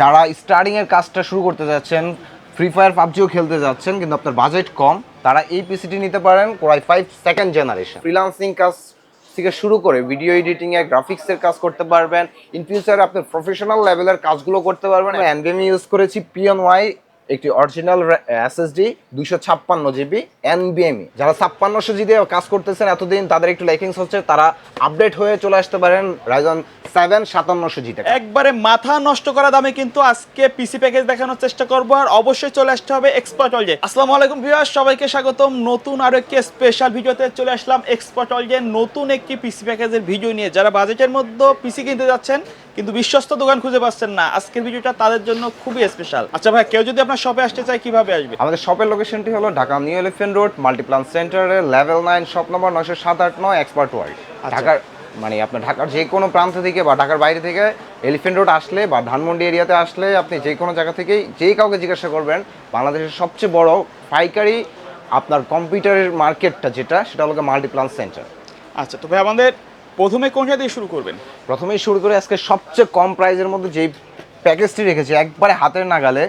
যারা স্টার্টিং এর কাজটা শুরু করতে যাচ্ছেন ফ্রি ফায়ার পাবজিও খেলতে যাচ্ছেন, কিন্তু আপনার বাজেট কম, তারা এই পিসিটি নিতে পারেন core i five second generation freelancing কাজ থেকে শুরু করে ভিডিও এডিটিং এ গ্রাফিক্সের কাজ করতে পারবেন। ইন ফিউচারে আপনি প্রফেশনাল লেভেলের কাজগুলো করতে পারবেন। এনবিএম ইউজ করেছি পিএন ওয়াই একটি অরিজিনাল এসএসডি দুইশো ছাপ্পান্ন জিবি এনবিএমই যারা ছাপ্পান্নশো জিবি কাজ করতেছেন এতদিন, তাদের একটু লাইকিংস হচ্ছে, তারা আপডেট হয়ে চলে আসতে পারেন রাইজন সেভেন সাতান্নশো জিবি একবারে মাথা নষ্ট করা দামে কিন্তু আজকে পিসি প্যাকেজ দেখানোর চেষ্টা করব, আর অবশ্যই চলে আসতে হবে এক্সপার্ট অলজে আসসালামু আলাইকুম ভিউয়ার সবাইকে স্বাগতম। নতুন আরও একটি স্পেশাল ভিডিওতে চলে আসলাম এক্সপার্ট অলজে নতুন একটি পিসি প্যাকেজের ভিডিও নিয়ে। যারা বাজেটের মধ্যে পিসি কিনতে যাচ্ছেন কিন্তু বিশ্বস্ত দোকান খুঁজে পাচ্ছেন না। আজকের ভিডিওটা তাদের জন্য খুবই স্পেশাল আচ্ছা ভাই কেউ যদি আপনার শপে আসতে চায় কীভাবে আসবে? আমাদের শপের লোকেশনটি হলো Dhaka new elephant road Multiplan সেন্টারে লেভেল নাইন শপ নম্বর নয়শো সাত আট নয় এক্সপার্ট ওয়ার্ল্ড ঢাকার মানে আপনার ঢাকার যে কোনো প্রান্ত থেকে বা ঢাকার বাইরে থেকে এলিফেন্ট রোড আসলে বা ধানমন্ডি এরিয়াতে আসলে আপনি যে কোনো জায়গা থেকেই যেই কাউকে জিজ্ঞাসা করবেন বাংলাদেশের সবচেয়ে বড় পাইকারি আপনার কম্পিউটারের মার্কেটটা যেটা সেটা হলো মাল্টিপ্লান সেন্টার। আচ্ছা তো ভাই আমাদের প্রথমে কোনটা দিয়ে শুরু করবেন প্রথমেই শুরু করে আজকে সবচেয়ে কম প্রাইজের মধ্যে যেই প্যাকেজটি রেখেছি একবারে হাতের নাগালে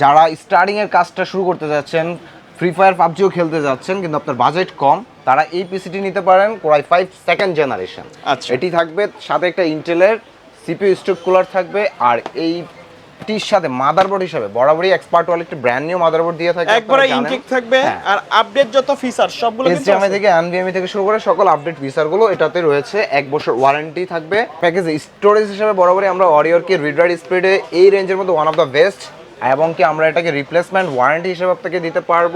যারা স্টার্টিংয়ের কাজটা শুরু করতে যাচ্ছেন ফ্রি ফায়ার পাবজিও খেলতে যাচ্ছেন কিন্তু আপনার বাজেট কম তারা এই পিসিটি নিতে পারেন কোরাই ফাইভ সেকেন্ড জেনারেশন আচ্ছা। এটি থাকবে সাথে একটা ইন্টেলের সিপিউ স্টোক কুলার থাকবে আর এইটির সাথে মাদারবোর্ড হিসাবে। বরাবরই এক্সপার্ট ওয়াল একটি ব্র্যান্ড নিউ মাদারবোর্ড দিয়ে থাকে একবারে ইনটেক থাকবে হ্যাঁ। আর আপডেট যত ফিচার সবগুলো কিন্তু এসডিএমআই থেকে এনভিএমই থেকে শুরু করে সকল আপডেট ফিচারগুলো এটাতে রয়েছে এক বছর ওয়ারেন্টি থাকবে। প্যাকেজে স্টোরেজ হিসেবে বরাবরই আমরা অরিওরকে রিডার স্পিডে এই রেঞ্জের মধ্যে ওয়ান অফ দ্য বেস্ট এবং কি আমরা এটাকে রিপ্লেসমেন্ট ওয়ারেন্টি হিসেবে আপনাকে দিতে পারব।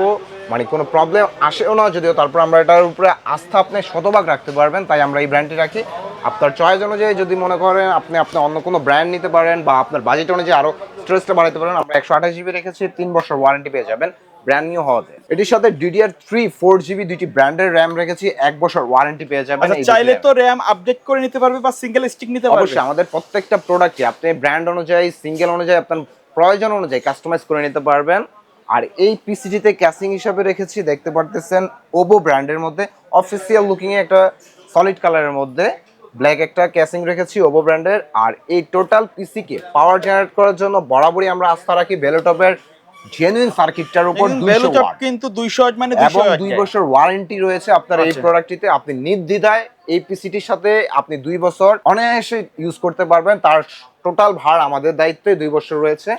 মানে কোনো প্রবলেম আসেও না যদিও তারপর আমরা এটার উপরে আস্থা আপনি শতভাগ রাখতে পারবেন তাই আমরা এই ব্র্যান্ডটি রাখি। আপনার চয়েস অনুযায়ী যদি মনে করেন আপনি আপনার অন্য কোনো ব্র্যান্ড নিতে পারেন বা আপনার বাজেট অনুযায়ী আরও স্টোরেজটা বাড়াতে পারেন আমরা একশো আঠাশ জিবি রেখেছি তিন বছর ওয়ারেন্টি পেয়ে যাবেন ব্র্যান্ড নিউ হওয়াতে। এটির সাথে ডিডিআর থ্রি ফোর জিবি দুইটি ব্র্যান্ডের র্যাম রেখেছি এক বছর ওয়ারেন্টি পেয়ে যাবেন আচ্ছা চাইলে তো র্যাম আপডেট করে নিতে পারবে বা সিঙ্গেল স্টিক নিতে পারবে। অবশ্যই আমাদের প্রত্যেকটা প্রোডাক্টে আপনি ব্র্যান্ড অনুযায়ী সিঙ্গেল অনুযায়ী আপনার প্রয়োজন অনুযায়ী কাস্টমাইজ করে নিতে পারবেন। আর এই পিসিটিতে ক্যাসিং হিসাবে রেখেছি দেখতে পারতেছেন ওবো ব্র্যান্ডের মধ্যে অফিসিয়াল লুকিং এ একটা সলিড কালারের মধ্যে। ব্ল্যাক একটা ক্যাসিং রেখেছি ওবো ব্র্যান্ডের আর এই টোটাল পিসিকে পাওয়ার জেনারেট করার জন্য বরাবরই আমরা আস্থা রাখি বেলোটপের জেনুইন সার্কিটটার উপর কিন্তু 200 ওয়াট মানে 200 এবং ওয়াট দুই বছর ওয়ারেন্টি রয়েছে আপনার এই আচ্ছা। প্রোডাক্টটিতে আপনি নির্দ্বিধায় এই পিসিটির সাথে আপনি দুই বছর অনায়াসে ইউজ করতে পারবেন। তার টোটাল ভার আমাদের দায়িত্বে দুই বছর রয়েছে।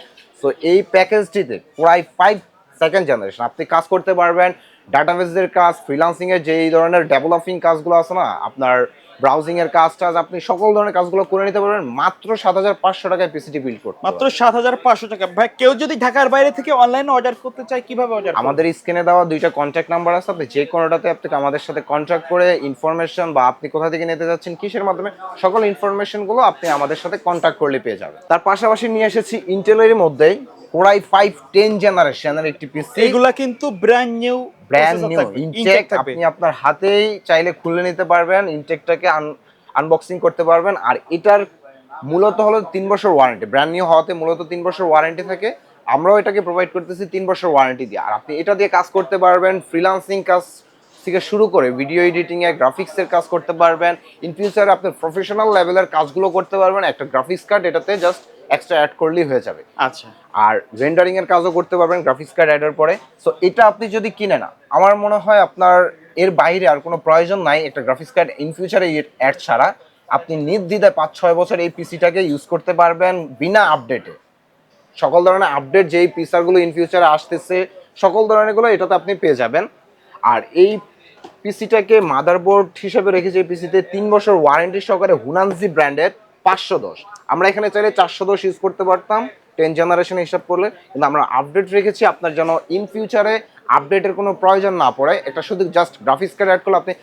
তো এই প্যাকেজটিতে প্রায় ফাইভ সেকেন্ড জেনারেশন আপনি কাজ করতে পারবেন। ডাটাবেসের কাজ ফ্রিলান্সিং এর যে এই ধরনের ডেভেলপিং কাজগুলো আছে না আপনার ব্রাউজিং এর কাজ টাজ আপনি সকল ধরনের কাজগুলো করে নিতে পারবেন। মাত্র সাত হাজার পাঁচশো টাকায় পিসিটি বিল্ড করতে মাত্র 7500 টাকা। ভাই কেউ যদি ঢাকার বাইরে থেকে অনলাইনে অর্ডার করতে চায় কীভাবে অর্ডার আমাদের স্ক্রিনে দেওয়া দুইটা কন্ট্যাক্ট নাম্বার আছে। আপনি যে কোনোটাতে আপনি আমাদের সাথে কন্ট্যাক্ট করে ইনফরমেশন বা আপনি কোথা থেকে নিতে যাচ্ছেন কিসের মাধ্যমে সকল ইনফরমেশনগুলো আপনি আমাদের সাথে কন্ট্যাক্ট করলে পেয়ে যাবেন। তার পাশাপাশি নিয়ে এসেছি ইন্টেলের মধ্যেই। কোরাই ফাইভ টেন জেনারেশনের একটি পিসি এগুলা কিন্তু brand new brand new intact আপনি আপনার হাতেই চাইলে খুলে নিতে পারবেন ইনটেকটাকে আনবক্সিং করতে পারবেন। আর এটার মূলত হলো তিন বছর ওয়ারেন্টি ব্র্যান্ড নিউ হওয়াতে মূলত তিন বছর ওয়ারেন্টি থাকে। আমরাও এটাকে প্রোভাইড করতেছি তিন বছর ওয়ারেন্টি দিয়ে। আর আপনি এটা দিয়ে কাজ করতে পারবেন ফ্রিলান্সিং কাজ থেকে শুরু করে ভিডিও এডিটিং এ গ্রাফিক্সের কাজ করতে পারবেন। ইন ফিউচারে আপনি প্রফেশনাল লেভেলের কাজগুলো করতে পারবেন। একটা গ্রাফিক্স কার্ড এটাতে জাস্ট এক্সট্রা অ্যাড করলেই হয়ে যাবে। আচ্ছা। আর রেন্ডারিং এর কাজও করতে পারবেন গ্রাফিক্স কার্ড অ্যাডের পরে। সো এটা আপনি যদি কিনে না আমার মনে হয় আপনার এর বাইরে আর কোনো প্রয়োজন নাই একটা গ্রাফিক্স কার্ড ইন ফিউচারে অ্যাড ছাড়া। আপনি নির্দ্বিধায় পাঁচ ছয় বছর এই পিসিটাকে ইউজ করতে পারবেন বিনা আপডেটে সকল ধরনের আপডেট যেই পিসারগুলো ইন ফিউচারে আসতেছে সকল ধরনেরগুলো এটাতে আপনি পেয়ে যাবেন। আর এই পিসিটাকে মাদারবোর্ড হিসেবে রেখেছি এই পিসিতে তিন বছর ওয়ারেন্টি সহকারে হুনানজি ব্র্যান্ডের পাঁচশো দশ। আমরা এখানে চাইলে চারশো দশ ইউজ করতে পারতাম। টেন জেনারেশন হিসাব করলে। কিন্তু আমরা আপডেট রেখেছি আপনার যেন ইন ফিউচারে আপডেটের কোনো প্রয়োজন না পড়ে। এটা শুধু জাস্ট গ্রাফিক্স কার্ড অ্যাড করলে আপনি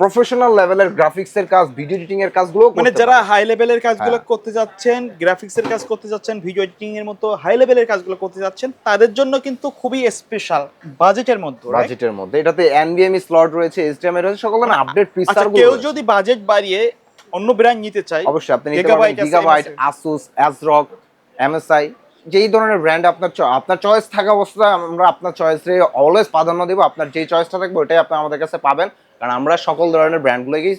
প্রফেশনাল লেভেলের গ্রাফিক্সের কাজ ভিডিও এডিটিং এর কাজগুলো মানে যারা হাই লেভেলের কাজগুলো করতে যাচ্ছেন গ্রাফিক্স এর কাজ করতে যাচ্ছেন ভিডিও এডিটিং এর মতো হাই লেভেলের কাজগুলো করতে যাচ্ছেন তাদের জন্য কিন্তু খুবই স্পেশাল বাজেটের মধ্যে বাজেটের মধ্যে। এটাতে এনবিএমই স্লট রয়েছে এইচডিএমআই রয়েছে সকল আপডেট আচ্ছা পিসারগুলো কেউ যদি বাজেট বাড়িয়ে অন্য ব্র্যান্ড নিতে চাই। অবশ্যই আপনি পারবেন গিগাবাইট আসুস অ্যাজরক এমএসআই যেই ধরনের ব্র্যান্ড আপনার আপনার চয়েস থাকা অবস্থায় আমরা আপনার চয়েসে অলওয়েজ প্রাধান্য দেবো। আপনার যেই চয়েসটা থাকবে ওটাই আপনি আমাদের কাছে পাবেন। কারণ আমরা সকল ধরনের ব্র্যান্ডগুলোকেই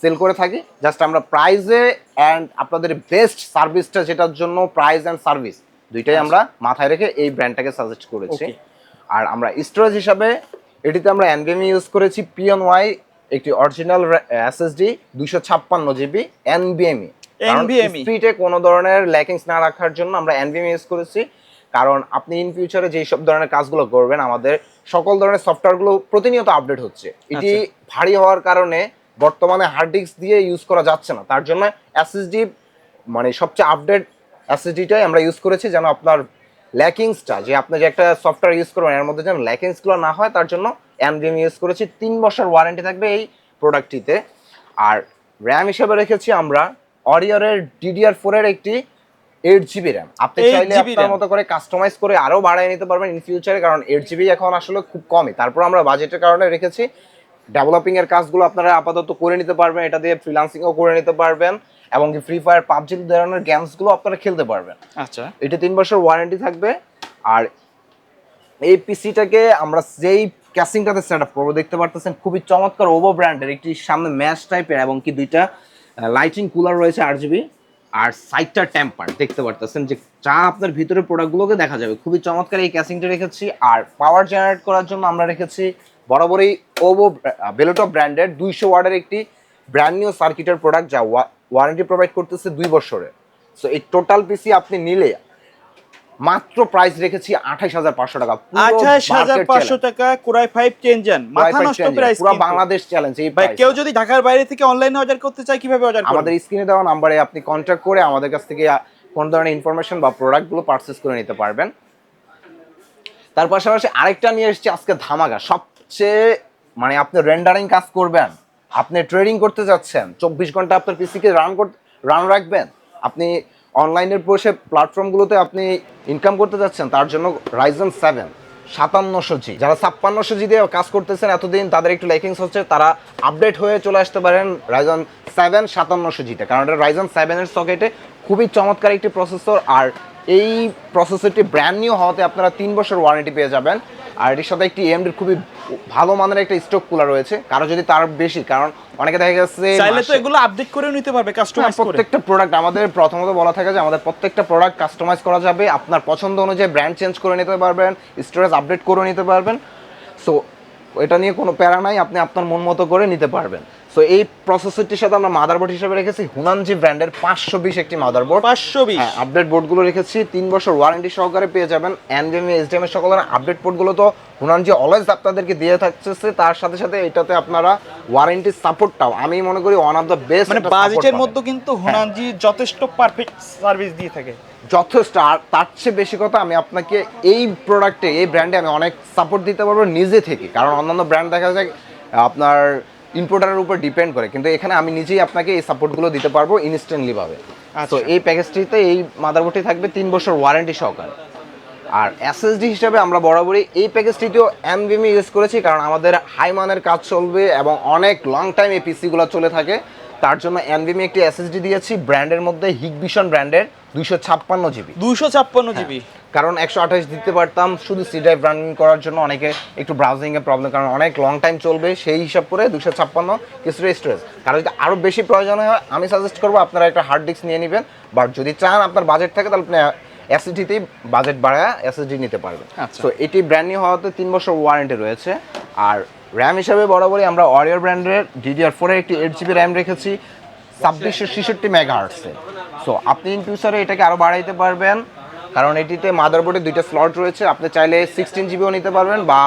সেল করে থাকি। জাস্ট আমরা প্রাইজে অ্যান্ড আপনাদের বেস্ট সার্ভিসটা যেটার জন্য প্রাইস অ্যান্ড সার্ভিস দুইটাই আমরা মাথায় রেখে এই ব্র্যান্ডটাকে সাজেস্ট করেছি। আর আমরা স্টোরেজ হিসাবে এটিতে আমরা এনভিএমই ইউজ করেছি পিএন ওয়াই একটি অরিজিনাল এসএসডি দুইশো ছাপ্পান্ন জিবি এনবিএমই স্পিডে কোনো ধরনের ল্যাকিংস না রাখার জন্য আমরা এনভিএমই ইউজ করেছি। কারণ আপনি ইন ফিউচারে যেই সব ধরনের কাজগুলো করবেন আমাদের সকল ধরনের সফটওয়্যারগুলো প্রতিনিয়ত আপডেট হচ্ছে। এটি ভারী হওয়ার কারণে বর্তমানে হার্ড ডিস্ক দিয়ে ইউজ করা যাচ্ছে না। তার জন্য এসএসডি মানে সবচেয়ে আপডেট এসএসডিটাই আমরা ইউজ করেছি যেন আপনার ল্যাকিংসটা যে আপনি যে একটা সফটওয়্যার ইউজ করবেন এর মধ্যে যেন ল্যাকিংসগুলো না হয় তার জন্য এনভিএম ইউজ করেছি তিন বছর ওয়ারেন্টি থাকবে এই প্রোডাক্টটিতে আর র্যাম হিসেবে রেখেছি আমরা অরিয়রের ডিডিআর ফোরের একটি এইট জিবি র্যাম আপনি 8 চাইলে আপনার মতো করে কাস্টমাইজ করে আরও বাড়ায় নিতে পারবেন ইন ফিউচারে কারণ এইট জিবি এখন আসলে খুব কমই। তারপর আমরা বাজেটের কারণে রেখেছি। ডেভেলপিং এর কাজগুলো আপনারা আপাতত করে নিতে পারবেন এটা দিয়ে ফ্রিলান্সিংও করে নিতে পারবেন এবং কি ফ্রি ফায়ার পাবজি ধরনের গেমসগুলো আপনারা খেলতে পারবেন। আচ্ছা। এটা তিন বছর ওয়ারেন্টি থাকবে। আর এই পিসিটাকে আমরা যেই ক্যাসিংটাতে সেট আপ করব। দেখতে পারতেছেন খুবই চমৎকার ওভো ব্র্যান্ডের একটি সামনে ম্যাশ টাইপের এবং কি দুইটা লাইটিং কুলার রয়েছে আর জিবি আর সাইডটা টেম্পার দেখতে পারতেছেন যে যা আপনার ভিতরে প্রোডাক্টগুলোকে দেখা যাবে। খুবই চমৎকার এই ক্যাসিংটা রেখেছি। আর পাওয়ার জেনারেট করার জন্য আমরা রেখেছি বরাবরই ওভো বেলোটো ব্র্যান্ডের দুইশো ওয়ার্ডের একটি ব্র্যান্ড নিউ সার্কিটের প্রোডাক্ট যা ওয়ারেন্টি প্রোভাইড করতেছে দুই বছরের সো এই টোটাল পিসি আপনি নিলে মাত্র প্রাইস রেখেছি আঠাইশ হাজার পাঁচশো টাকা। আঠাশ হাজার পাঁচশো টাকা কুরাই ফাইভ চেঞ্জেন মাথা নষ্ট প্রাইস পুরো বাংলাদেশ চ্যালেঞ্জ এই ভাই কেউ যদি ঢাকার বাইরে থেকে অনলাইনে অর্ডার করতে চায় কীভাবে অর্ডার আমাদের স্ক্রিনে দেওয়া নাম্বারে আপনি কন্ট্যাক্ট করে আমাদের কাছ থেকে কোন ধরনের ইনফরমেশন বা প্রোডাক্টগুলো পারচেস করে নিতে পারবেন। তার পাশাপাশি আরেকটা নিয়ে এসেছি আজকে ধামাকা। সবচেয়ে মানে আপনি রেন্ডারিং কাজ করবেন আপনি ট্রেডিং করতে যাচ্ছেন চব্বিশ ঘণ্টা আপনার পিসিকে রান রান রাখবেন। আপনি অনলাইনের বসে প্ল্যাটফর্মগুলোতে আপনি ইনকাম করতে যাচ্ছেন, তার জন্য রাইজন সেভেন সাতান্নশো জি যারা ছাপ্পান্নশো জি দিয়ে কাজ করতেছেন এতদিন, তাদের একটু লাইকিংস হচ্ছে, তারা আপডেট হয়ে চলে আসতে পারেন রাইজন সেভেন সাতান্নশো জিতে কারণ এটা রাইজন সেভেনের সকেটে খুবই চমৎকার একটি প্রসেসর আর এই প্রসেসরটি ব্র্যান্ড নিউ হওয়াতে আপনারা তিন বছর ওয়ারেন্টি পেয়ে যাবেন। আর এটির সাথে একটি এমডির খুবই ভালো মানের একটা স্টক কুলার রয়েছে। কারও যদি তার বেশি কারণ অনেকে দেখা গেছে চাইলে তো এগুলো আপডেট করে নিতে পারবে হ্যাঁ, কাস্টমাইজ করে। প্রত্যেকটা প্রোডাক্ট আমাদের প্রথমত বলা থাকে যে আমাদের প্রত্যেকটা প্রোডাক্ট কাস্টমাইজ করা যাবে। আপনার পছন্দ অনুযায়ী ব্র্যান্ড চেঞ্জ করে নিতে পারবেন স্টোরেজ আপডেট করে নিতে পারবেন। সো এটা নিয়ে কোনো প্যারা নাই আপনি আপনার মন মতো করে নিতে পারবেন। সো এই প্রসেসরটির সাথে আমরা মাদারবোর্ড হিসেবে রেখেছি। হুনানজি ব্র্যান্ডের পাঁচশো বিশ একটি মাদারবোর্ড পাঁচশো বিশ। হ্যাঁ আপডেট বোর্ডগুলো রেখেছি। তিন বছর ওয়ারেন্টি সহকারে পেয়ে যাবেন। এনডিএমএ এইচডিএম এর সকল আপডেট পোর্টগুলো তো হুনানজি অলওয়েজ আপনাদেরকে দিয়ে থাকছে তার সাথে সাথে এটাতে আপনারা ওয়ারেন্টি সাপোর্টটাও আমি মনে করি ওয়ান অফ দ্য বেস্ট মানে বাজেটের মধ্যে কিন্তু হুনানজি যথেষ্ট পারফেক্ট সার্ভিস দিয়ে থাকে। যথেষ্ট আর তার চেয়ে বেশি কথা আমি আপনাকে এই প্রোডাক্টে এই ব্র্যান্ডে আমি অনেক সাপোর্ট দিতে পারব নিজে থেকে। কারণ অন্যান্য ব্র্যান্ড দেখা যায় আপনার ইম্পোর্টারের উপর ডিপেন্ড করে। কিন্তু এখানে আমি নিজেই আপনাকে এই সাপোর্টগুলো দিতে পারব ইনস্ট্যান্টলি ভাবে। আচ্ছা। তো এই প্যাকেজটিতে এই মাদারবোর্ডটি থাকবে তিন বছর ওয়ারেন্টি সহকারে। আর এসএসডি হিসাবে আমরা বরাবরই এই প্যাকেজটিতেও এনভিএমই ইউজ করেছি কারণ আমাদের হাই মানের কাজ চলবে এবং অনেক লং টাইম এই পিসিগুলো চলে থাকে। তার জন্য এনভিএমই একটি এসএসডি দিয়েছি ব্র্যান্ডের মধ্যে হিগভিশন ব্র্যান্ডের দুইশো ছাপ্পান্ন জিবি। দুশো ছাপ্পান্ন জিবি। কারণ একশো আঠাশ দিতে পারতাম শুধু সি ড্রাইভ রানিং করার জন্য অনেকে একটু ব্রাউজিং এর প্রবলেম কারণ অনেক লং টাইম চলবে সেই হিসাব করে দুশো ছাপ্পান্ন কিছুটা স্টোরেজ কারণ যদি আরও বেশি প্রয়োজন হয় আমি সাজেস্ট করব আপনারা একটা হার্ড ডিস্ক নিয়ে নেবেন বাট যদি চান আপনার বাজেট থাকে তাহলে আপনি এসএসডিতেই বাজেট বাড়ায় এসএসডি নিতে পারবেন। আচ্ছা। তো এটি ব্র্যান্ড নিউ হওয়াতে তিন বছর ওয়ারেন্টি রয়েছে। আর র্যাম হিসাবে বরাবরই আমরা অরিয়র ব্র্যান্ডের ডিডিআর ফোরের একটি এইট জিবি র্যাম রেখেছি। ছাব্বিশশো ছেষট্টি মেগা হার্টসে সো আপনি ইন ফিউচারে এটাকে আরও বাড়াইতে পারবেন। কারণ এটিতে মাদারবোর্ডে দুইটা স্লট রয়েছে। আপনি চাইলে সিক্সটিন জিবিও নিতে পারবেন বা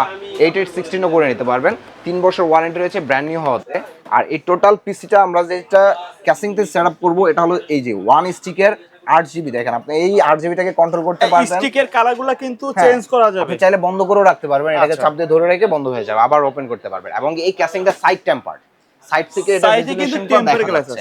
এইট এইট সিক্সটিনও করে নিতে পারবেন। তিন বছর ওয়ারেন্টি রয়েছে ব্র্যান্ড নিউ হওয়াতে আর এই টোটাল পিসিটা আমরা যেটা ক্যাসিংতে সেট আপ করব এটা হলো এই যে ওয়ান স্টিকের আট জিবি দেখেন আপনি এই আট জিবিটাকে কন্ট্রোল করতে পারবেন। স্টিকের কালারগুলো কিন্তু হ্যাঁ, চেঞ্জ করা যাবে। চাইলে বন্ধ করেও রাখতে পারবেন। এটাকে আচ্ছা। চাপ দিয়ে ধরে রেখে বন্ধ হয়ে যাবে আবার ওপেন করতে পারবেন। এবং এই ক্যাসিংটা সাইড টেম্পার সাইড থেকে এটা।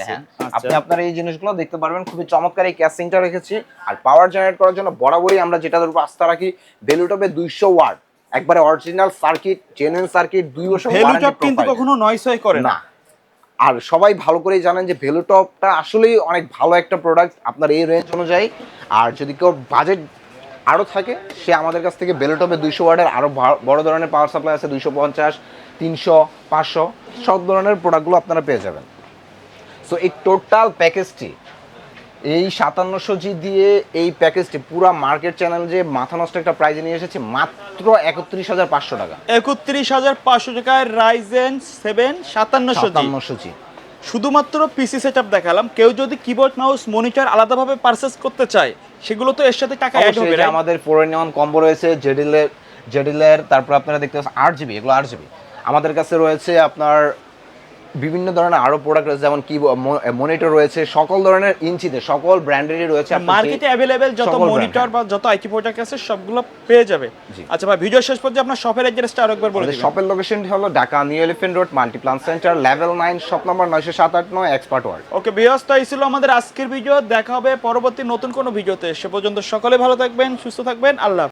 হ্যাঁ। আচ্ছা। আপনি আপনার এই জিনিসগুলো দেখতে পারবেন খুবই চমৎকার এই ক্যাসিংটা রেখেছি আর পাওয়ার জেনারেট করার জন্য বরাবরই আমরা যেটার উপর আস্থা রাখি বেলুটপে দুইশো ওয়াট একবারে অরিজিনাল সার্কিট জেনুইন সার্কিট দুই বছর ভ্যালুটপ কিন্তু কখনো নয় ছয় করে না আর সবাই ভালো করেই জানেন যে ভেলুটপটা আসলেই অনেক ভালো একটা প্রোডাক্ট আপনার এই রেঞ্জ অনুযায়ী আর যদি কেউ বাজেট আরও থাকে। সে আমাদের কাছ থেকে বেলুটপে দুইশো ওয়ার্ডের। আরও বড় ধরনের পাওয়ার সাপ্লাই আছে দুইশো পঞ্চাশ তিনশো পাঁচশো। সব ধরনের প্রোডাক্টগুলো আপনারা পেয়ে যাবেন। সো এই টোটাল প্যাকেজটি এই সাতান্নশো জি দিয়ে এই প্যাকেজটি পুরো মার্কেট চ্যানেল যে মাথা নষ্ট একটা প্রাইজে নিয়ে এসেছে মাত্র একত্রিশ হাজার পাঁচশো টাকা। একত্রিশ হাজার পাঁচশো টাকায় রাইজেন সেভেন সাতান্নশো সাতান্নশো জি শুধুমাত্র পিসি সেট দেখালাম কেউ যদি কিবোর্ড মাউস মনিটর আলাদাভাবে পারচেস করতে চায় সেগুলো তো এর সাথে টাকা অ্যাড হবে? আমাদের ফোর ইন ওয়ান কম্বো রয়েছে জেডিলের জেডিলের তারপর আপনারা দেখতে পাচ্ছেন আট জিবি এগুলো আট জিবি আমাদের কাছে রয়েছে আপনার বিভিন্ন ধরনের আরও প্রোডাক্ট রয়েছে যেমন কি মনিটর রয়েছে সকল ধরনের ইঞ্চিতে সকল ব্র্যান্ডেরই রয়েছে মার্কেটে অ্যাভেলেবেল যত মনিটর। বা যত আইটি প্রোডাক্ট আছে সবগুলো পেয়ে যাবে। আচ্ছা ভাই ভিডিও শেষ পর্যন্ত আপনার শপের অ্যাড্রেসটা আরেকবার বলে দিবেন। শপের লোকেশনটি হলো Dhaka new elephant road Multiplan centre level nine shop number নয়শো সাত আট নয় এক্সপার্ট ওয়ার্ল্ড ওকে বিয়স তো এই ছিল আমাদের আজকের ভিডিও দেখা হবে পরবর্তী নতুন কোনো ভিডিওতে সে পর্যন্ত সকলে ভালো থাকবেন সুস্থ থাকবেন। আল্লাহ।